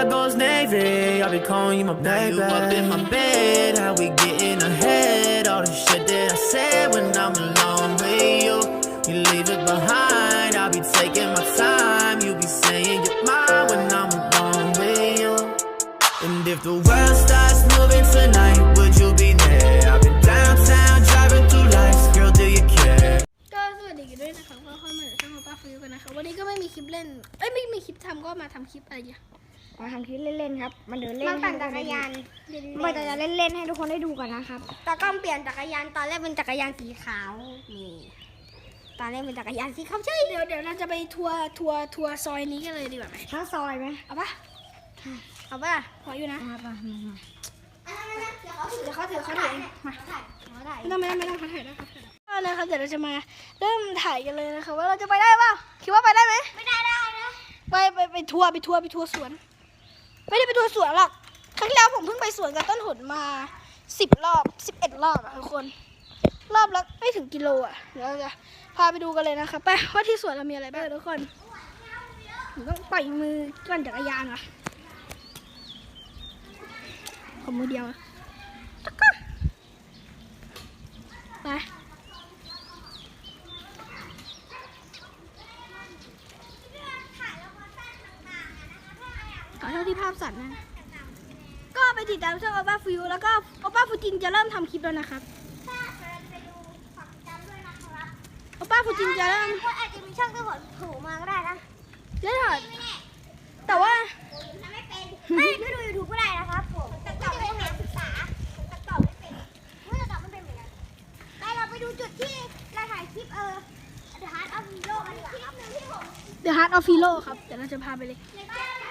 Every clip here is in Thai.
sky goes navy, I'll be calling you my baby. Now you up in my bed, how we getting ahead? All the shit that I said when I'm alone with you, you leave it behind. I'll be taking my time, you be saying you're mine when I'm alone with you. And if the world starts moving tonight, would you be there? I've been downtown driving through lights, girl, do you care? ก็สวัสดีกันด้วยนะคะก็เข้ามาในช่องของป้าฟิวกันนะคะวันนี้ก็ไม่มีคลิปเล่นเอ้ยไม่มีคลิปทำก็มาทำคลิปอะไรอย่าง มาทำคลิปเล่นๆครับมาเดินเล่นมาปั่นจักรยานมาแต่จะเล่นๆให้ทุกคนได้ดูกันนะครับตากล้องเปลี่ยนจักรยานตอนแรกเป็นจักรยานสีขาวนี่ตอนแรกเป็นจักรยานสีขาวใช่เดี๋ยวเดี๋ยวเราจะไปทัวร์ทัวร์ทัวร์ซอยนี้กันเลยดีกว่าไหมทั้งซอยไหมเอาปะเอาป่ะขออยู่นะมาป่ะมามาเดี๋ยวเขาถือเขาถือเองมาเอาได้ไม่ต้องไม่ต้องไม่ต้องเขาถ่ายได้เขาถ่ายได้ก็นะครับเดี๋ยวเราจะมาเริ่มถ่ายกันเลยนะคะว่าเราจะไปได้เปล่าคิดว่าไปได้ไหมไม่ได้ได้นะไปไปไปทัวร์ไปทัวร์ไปทัวร์สวน ไม่ได้ไปทัวร์สวนหรอก ครั้งที่แล้วผมเพิ่งไปสวนกับต้นหนมาสิบรอบสิบเอ็ดรอบอะทุกคน รอบละไม่ถึงกิโลอะเดี๋ยวเราจะพาไปดูกันเลยนะคะไปว่าที่สวนเรามีอะไรบ้างทุกคนผมต้องปล่อยมือก่อนจักรยานว่ะขอมือเดียวตะก้ไปขอเท่าที่ภาพสั่นนะ ก็ไปติดตามช่องโอป้าฟิวแล้วก็โอป้าฟู จินจะเริ่มทำคลิปแล้วนะครับถ้าเกิดไปดูฝักจำด้วยนะครับโอป้าฟูจินจะเริ่มก็อาจจะมีช่องที่ผลถูมาก็ได้นะเล่นถอดแต่ว่าทำไม่เป็นไม่ก็ดูยูทูบก็ได้นะครับผมแต่ตอบไม่เป็นศึกษาแต่ตอบไม่เป็นเมื่อตอบไม่เป็นเหมือนกันไปเราไปดูจุดที่เราถ่ายคลิปเออ The Heart of Hero กันดีกว่าครับหนึ่งที่ผม The Heart of Hero ครับเดี๋ยวเราจะพาไปเลยแล้วก็ปั่น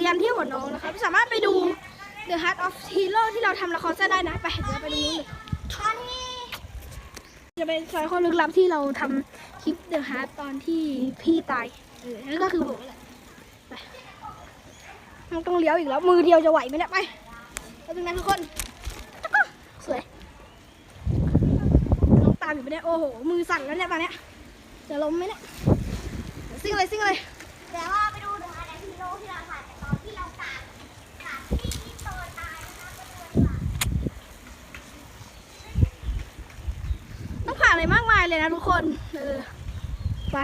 จักรยนเที่ยวกับน้องนะครับสามารถไปดู The Heart of Hero ที่เราทำละครได้นะ ไปเดี๋ยวไปดูนู้นเลยตอนที่จะเป็นซอยคนลึกลับที่เราทำคลิป The Heart ตอนที่พี่ตายเออนั่นก็คือผมแหละไปมันต้องเลี้ยวอีกแล้ว มือเดียวจะไหวไหมเนี่ยไปแล้วตรงนั้นทุกคนตะก้อสวยน้องตามอยู่ไปเนี่ยโอ้โห มือสั่นแล้วเนี่ยตอนเนี้ยจะล้มไหมเนี่ยซิ่งเลยซิ่งเลยเดี๋ยวว่าไปดู The Heart of Hero ที่เราถ่ายแต่ตอนที่เราตามตามที่ที่โตตายนะครับไปดูดีกว่า ต้องผ่านอะไรมากมาย เลยนะทุกคนเออไป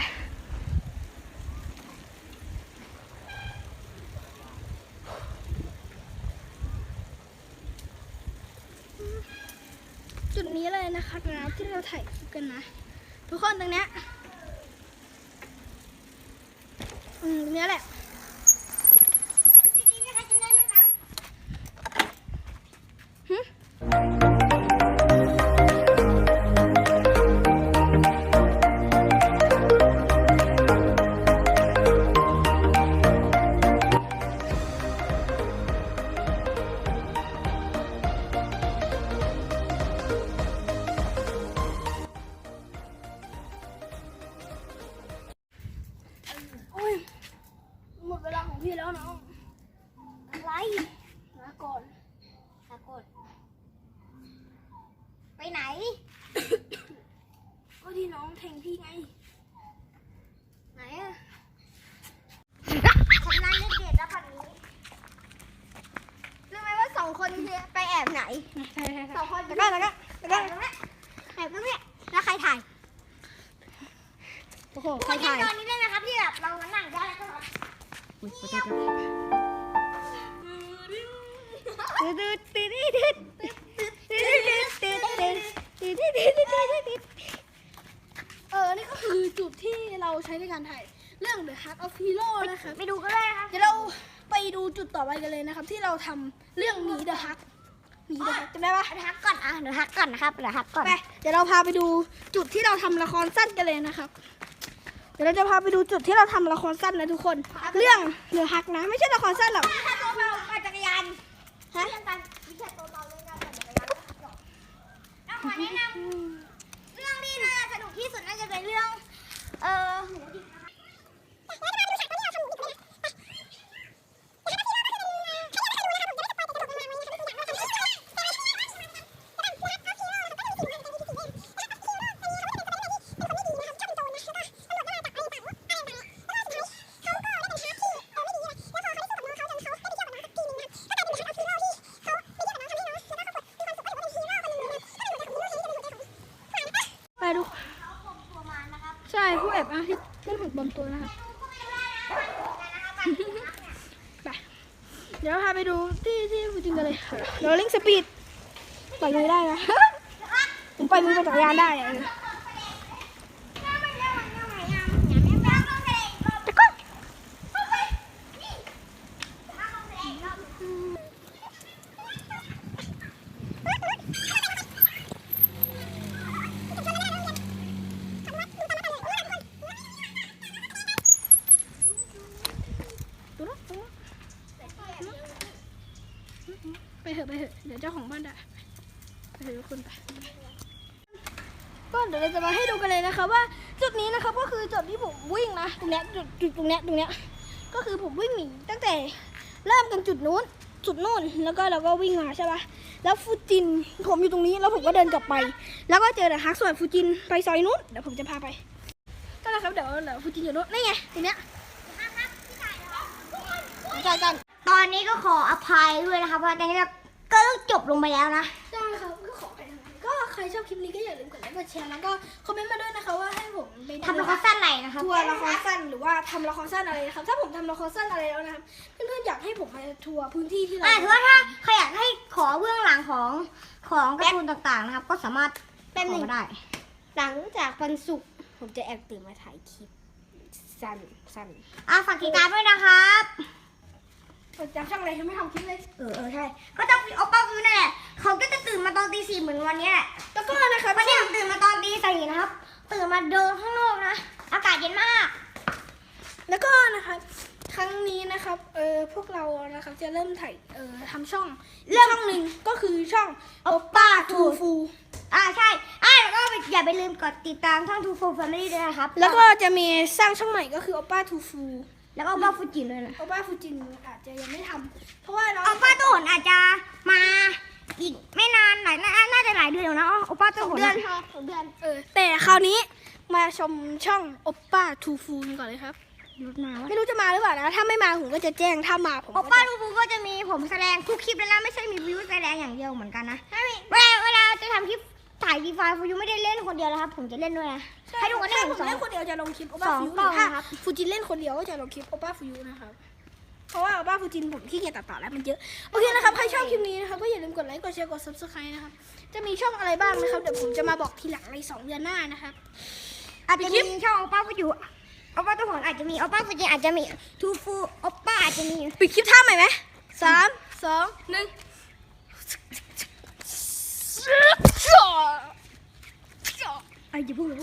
จุดนี้เลยนะคะนะที่เราถ่ายคลิปกันนะ ทุกคนตรงเนี้ยอืมตรงเนี้ยแหละ ไปไหน ก็ที่น้องแทงพี่ไง ไหนอะชำนาญเล่นเด็ดแล้วฝั่งนี้รู้ไหมว่าสองคนเนี่ยไปแอบไหนใช่ใช่สใช่องคนแล้วก็แล้วก็แล้วแอก็บตรงเนี้ยแอบตรงเนี้ยแล้วใครถ่ายโอ้โหทุกใคครนยังถ่ายตอนนี้เลยนะครับที่แบบเรามานั่งได้แล้วก็แบบตืดตืดตืดตืดตืดตืดตื ดตืดตืดตืดตืดตืดตืดเออ นี่ก็คือจุดที่เราใช้ในการถ่ายเรื่อง The Heart of Hero นะครับไปดูกันเลยครับเดี๋ยวเราไปดูจุดต่อไปกันเลยนะครับ ที่เราทำเรื่องหนี The Heart หนี The Heart จำได้ปะเดี๋ยวฮักก่อนอะเดี๋ยวฮักก่อนนะครับเดี๋ยวฮักก่อนไปเดี๋ยวเราพาไปดูจุดที่เราทำละครสั้นกันเลยนะครับ เดี๋ยวเราจะพาไปดูจุดที่เราทำละครสั้นนะทุกคน เรื่อง The Heart นะ ไม่ใช่ละครสั้นหรอกถ้าตัวเบาปั่นจักรยานฮะเรื่องการวิชาตัวเบาเรื่องการปั่นจักรยานแล้ว ขอแนะนำเรื่องที่น่าจะสนุกที่สุดน่าจะเป็นเรื่อง เออ ดูเขาข่มตัวมานะครับใช่ผู้แอบอ้างที่เรื่องของปลอมตัวนะครับก็ไม่ได้นะไปเดี๋ยวพาไปดูที่ที่ฟูจินกันเลยเดี๋ยวลิงสปีดปล่อยมือได้นะผมปล่อยมือไปจักรยานได้อะเออแต่ก็ดูนะดูนะไป เถอะไปเถอะเดี๋ยวเจ้าของบ้านด่าไปเถอะทุกคนไปก็เดี๋ยวเราจะมาให้ดูกันเลยนะคะว่าจุดนี้นะครับก็คือจุดที่ผมวิ่งนะตรงเนี้ยจุดจุดตรงเนี้ยตรงเนี้ยก็คือผมวิ่งหนีตั้งแต่เริ่มกันจุดนู้นจุดนู้นแล้วก็เราก็วิ่งมาใช่ปะแล้วฟูจินผมอยู่ตรงนี้แล้วผมก็เดินกลับไป แล้วก็เจอแต่ฮักส่วนฟูจินไปซอยนู้นเดี๋ยวผมจะพาไปก็แล้วครับเดี๋ยวเดี๋ยวฟูจินอยู่นู้นนี่ไงตรงเนี้ยใช่กันตอนนี้ก็ขออภัยด้วยนะครับเพราะตอนนี้เรา ก็ต้องจบลงไปแล้วนะใช่ครับก็ขอไปทางนั้นก็ใครชอบคลิปนี้ก็อย่าลืมกดไลค์กดแชร์แล้วก็คอมเมนต์มาด้วยนะคะว่าให้ผมไปทำละครสั้นไหนนะครับทัวร์ละครสั้นหรือว่าทำละครสั้นอะไรนะครับถ้าผมทำละครสั้นอะไรแล้วนะครับเพื่อนๆอยากให้ผมมาทัวร์พื้นที่ที่เราอ่าถือว่าถ้าใครอยากให้ขอเบื้องหลังของของการ์ตูนต่างๆนะครับ ก็สามารถขอมาได้ หลังจากวันศุกร์ผมจะแอบตื่นมาถ่ายคลิปสั้นสั้นอ่าฝากติดตามด้วยนะครับ จำช่องอะไรที่ไม่ทำคลิปเลย เออเออใช่ ก็ต้องโอป้าวิวนั่นแหละเขาก็จะตื่นมาตอนตีสี่เหมือนวันนี้แหละแล้วก็นะครับวันนี้ผมตื่นมาตอนตีสี่นะครับ ตื่นมาเดินข้างนอกนะ อากาศเย็นมาก แล้วก็นะครับครั้งนี้นะครับเออพวกเรานะครับจะเริ่มถ่ายเออทำช่องเรื่องช่องหนึ่งก็คือช่องโอป้าทูฟูอ่าใช่อ่าแล้วก็อย่าไปลืมกดติดตามช่องทูฟูแฟมิลี่ด้วยนะครับ แล้วก็จะมีสร้างช่องใหม่ก็คือโอป้าทูฟู แล้วก็บ้าฟูจิด้วยนะโอป้าฟูจินอาจจะยังไม่ทำเพราะว่าน้องโอป้าตัวหนอาจจะมาอีกไม่นานหลายน่าน่าจะหลายเดือนแล้วนะโอป้าตัวหนเดือนนะสองเดือนเออแต่คราวนี้มาชมช่องโอป้าทูฟูกันก่อนเลยครับรถมาวะไม่รู้จะมาหรือเปล่านะ ถ้าไม่มาผมก็จะแจ้งถ้ามาผมโอก็ป้าจะทูฟูก็จะมีผมแสดงทุกคลิปแล้วนะไม่ใช่มีวิวแสดงอย่างเดียวเหมือนกันนะเวลาเวลาจะทำคลิป ถ่ายดีไฟฟูยูไม่ได้เล่นคนเดียวนะครับ ผมจะเล่นด้วยนะให้ทุกคนได้ถ้าเห็ผนมสอง เล่นคนเดียวจะลงคลิปโอป้าสองฟูกล้องถ้านะครับ ฟูจินเล่นคนเดียวก็จะลงคลิปโอป้าฟูนะครับ เพราะว่าโอป้าฟูจินผมขี้เกียจตัดต่อแล้วมันเยอะ โอเคนะครับ ใครชอบคลิปนี้นะครับก็อย่าลืมกดไลค์ กดแชร์ กด subscribe นะครับ จะมีช่องอะไรบ้างนะครับ เดี๋ยวผมจะมาบอกทีหลังในสองเดือนหน้านะครับ อาจจะมีช่องโอป้าฟูยูโอป้าตัวหนอาจจะมีโอป้าฟูจิอาจจะมีทูฟูโอป้าอาจจะมี ปิดคลิปท่าใหม่ไหมสามสองหนึ่ง ไอ้อย่าพูดเลย